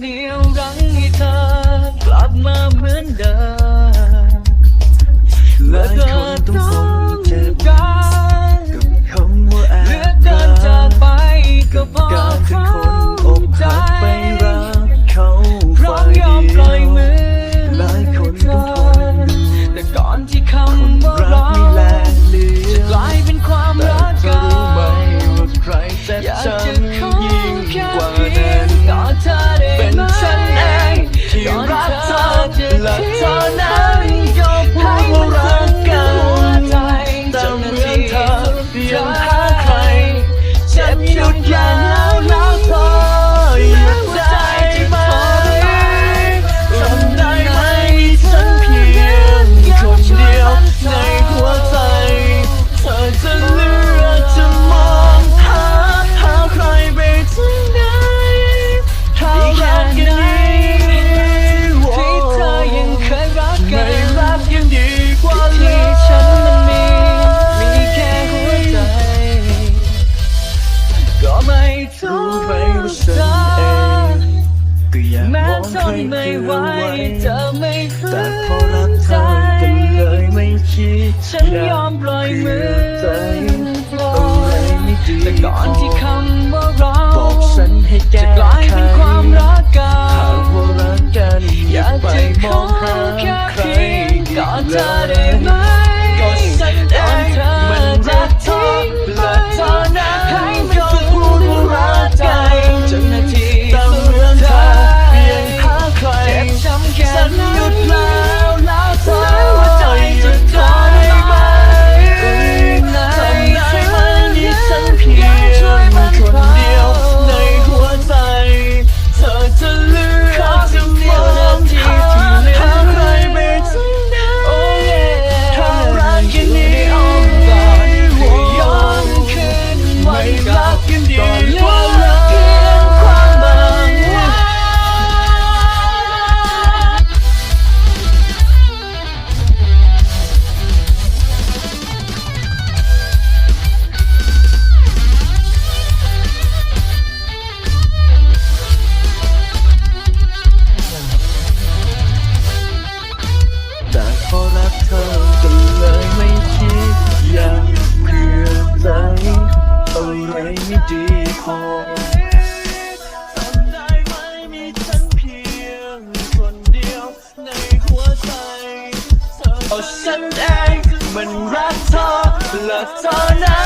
เหนี่ยวรั้งให้เธอกลับมาเหมือนเดิมและเธอต้องทนเจ็บ love. ฉันเองก็อยากมองให้คือไว้แต่พอรักเธอก็เลยไม่คิดฉันยอมปล่อยมือ ราะรักเธอก็เลยไม่คิดยังเพื่อใจอะไรไม่ดีพอทำได้ไหมมีฉันเพียงคนเดียวในหัวใจเธอฉันเองมันรักเธอและเธอนั้น